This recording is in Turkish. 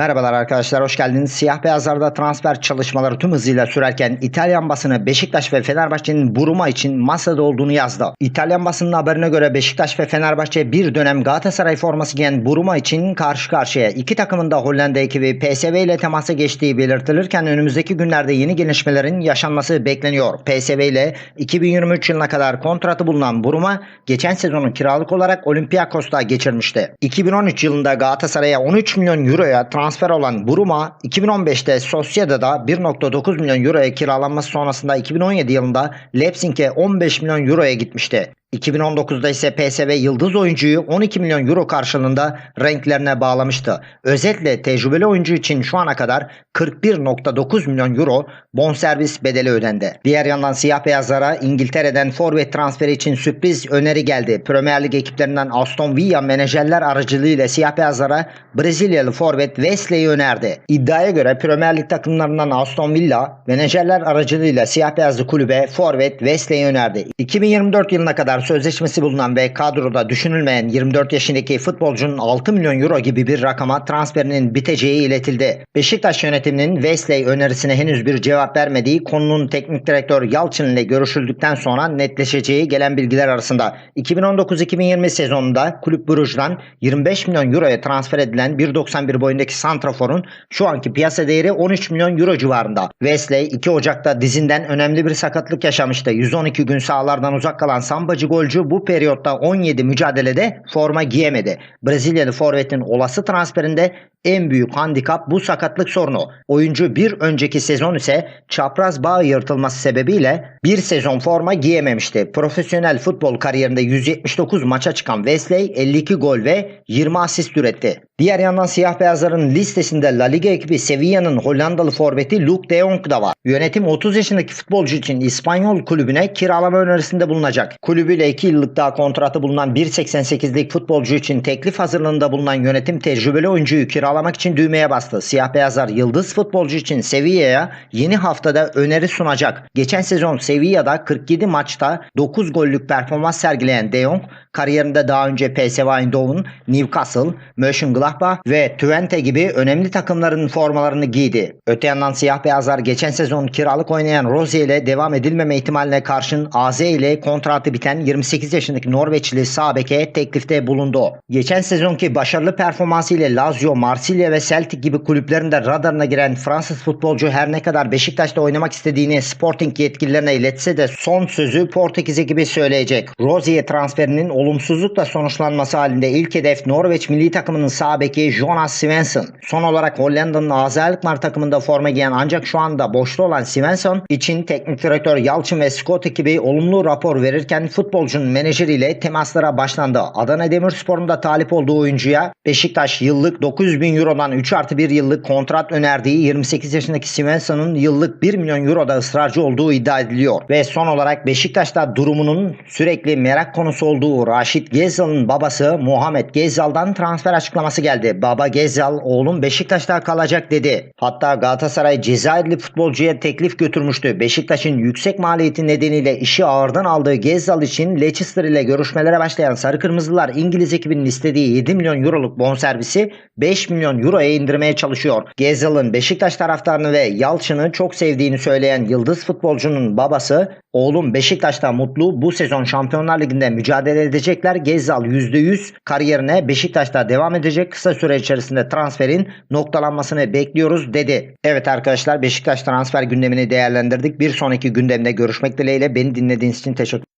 Merhabalar arkadaşlar hoş geldiniz. Siyah beyazlarda transfer çalışmaları tüm hızıyla sürerken İtalyan basını Beşiktaş ve Fenerbahçe'nin Buruma için masada olduğunu yazdı. İtalyan basının haberine göre Beşiktaş ve Fenerbahçe bir dönem Galatasaray forması giyen Buruma için karşı karşıya. İki takımın da Hollanda ekibi PSV ile temasa geçtiği belirtilirken önümüzdeki günlerde yeni gelişmelerin yaşanması bekleniyor. PSV ile 2023 yılına kadar kontratı bulunan Buruma geçen sezonu kiralık olarak Olympiakos'ta geçirmişti. 2013 yılında Galatasaray'a 13 milyon euroya transfer olan Buruma 2015'te Sociedad'da 1.9 milyon euroya kiralanması sonrasında 2017 yılında Leipzig'e 15 milyon euroya gitmişti. 2019'da ise PSV yıldız oyuncuyu 12 milyon euro karşılığında renklerine bağlamıştı. Özetle tecrübeli oyuncu için şu ana kadar 41.9 milyon euro bonservis bedeli ödendi. Diğer yandan siyah beyazlara İngiltere'den forvet transferi için sürpriz öneri geldi. Premier Lig ekiplerinden Aston Villa menajerler aracılığıyla siyah beyazlara Brezilyalı forvet Wesley'i önerdi. İddiaya göre Premier Lig takımlarından Aston Villa menajerler aracılığıyla siyah beyazlı kulübe forvet Wesley'i önerdi. 2024 yılına kadar sözleşmesi bulunan ve kadroda düşünülmeyen 24 yaşındaki futbolcunun 6 milyon euro gibi bir rakama transferinin biteceği iletildi. Beşiktaş yönetiminin Wesley önerisine henüz bir cevap vermediği konunun teknik direktör Yalçın ile görüşüldükten sonra netleşeceği gelen bilgiler arasında 2019-2020 sezonunda Kulüp Brugge'dan 25 milyon euroya transfer edilen 1.91 boyundaki Santrafor'un şu anki piyasa değeri 13 milyon euro civarında. Wesley 2 Ocak'ta dizinden önemli bir sakatlık yaşamıştı. 112 gün sahalardan uzak kalan Sambacı golcü bu periyotta 17 mücadelede forma giyemedi. Brezilyalı forvetin olası transferinde en büyük handikap bu sakatlık sorunu. Oyuncu bir önceki sezon ise çapraz bağ yırtılması sebebiyle bir sezon forma giyememişti. Profesyonel futbol kariyerinde 179 maça çıkan Wesley 52 gol ve 20 asist üretti. Diğer yandan siyah beyazların listesinde La Liga ekibi Sevilla'nın Hollandalı forveti Luke de Jong da var. Yönetim 30 yaşındaki futbolcu için İspanyol kulübüne kiralama önerisinde bulunacak. Kulübüyle 2 yıllık daha kontratı bulunan 1.88'lik futbolcu için teklif hazırlığında bulunan yönetim tecrübeli oyuncuyu kiralamak için düğmeye bastı. Siyah beyazlar yıldız futbolcu için Sevilla'ya yeni haftada öneri sunacak. Geçen sezon Sevilla'da 47 maçta 9 gollük performans sergileyen De Jong kariyerinde daha önce PSV Eindhoven, Newcastle, Mönchengladbach ve Twente gibi önemli takımların formalarını giydi. Öte yandan siyah beyazlar geçen sezon kiralık oynayan Rosier ile devam edilmeme ihtimaline karşın AZ ile kontratı biten 28 yaşındaki Norveçli Sabek'e teklifte bulundu. Geçen sezonki başarılı performansı ile Lazio, Marsilya ve Celtic gibi kulüplerin de radarına giren Fransız futbolcu her ne kadar Beşiktaş'ta oynamak istediğini Sporting yetkililerine iletse de son sözü Portekiz ekibi söyleyecek. Rosier transferinin olumsuzlukla sonuçlanması halinde ilk hedef Norveç milli takımının sağ beki Jonas Svensson. Son olarak Hollanda'nın AZ takımında forma giyen ancak şu anda boşta olan Svensson için teknik direktör Yalçın ve Scott ekibi olumlu rapor verirken futbolcunun menajeriyle temaslara başlandı. Adana Demirspor'un da talip olduğu oyuncuya Beşiktaş yıllık 900 bin Euro'dan 3 artı 1 yıllık kontrat önerdiği 28 yaşındaki Svensson'un yıllık 1 milyon Euro'da ısrarcı olduğu iddia ediliyor. Ve son olarak Beşiktaş'ta durumunun sürekli merak konusu olduğu Raşit Gezal'ın babası Muhammed Gezal'dan transfer açıklaması geldi. Baba Gezal oğlum Beşiktaş'ta kalacak dedi. Hatta Galatasaray Cezayirli futbolcuya teklif götürmüştü. Beşiktaş'ın yüksek maliyeti nedeniyle işi ağırdan aldığı Gezal için Leicester ile görüşmelere başlayan Sarı Kırmızılar İngiliz ekibinin istediği 7 milyon euroluk bonservisi 5 milyon euroya indirmeye çalışıyor. Gezal'ın Beşiktaş taraftarını ve Yalçın'ı çok sevdiğini söyleyen yıldız futbolcunun babası Oğlum Beşiktaş'ta mutlu. Bu sezon Şampiyonlar Ligi'nde mücadele edecekler. Gezzal %100 kariyerine Beşiktaş'ta devam edecek. Kısa süre içerisinde transferin noktalanmasını bekliyoruz dedi. Evet arkadaşlar Beşiktaş transfer gündemini değerlendirdik. Bir sonraki gündemde görüşmek dileğiyle beni dinlediğiniz için teşekkür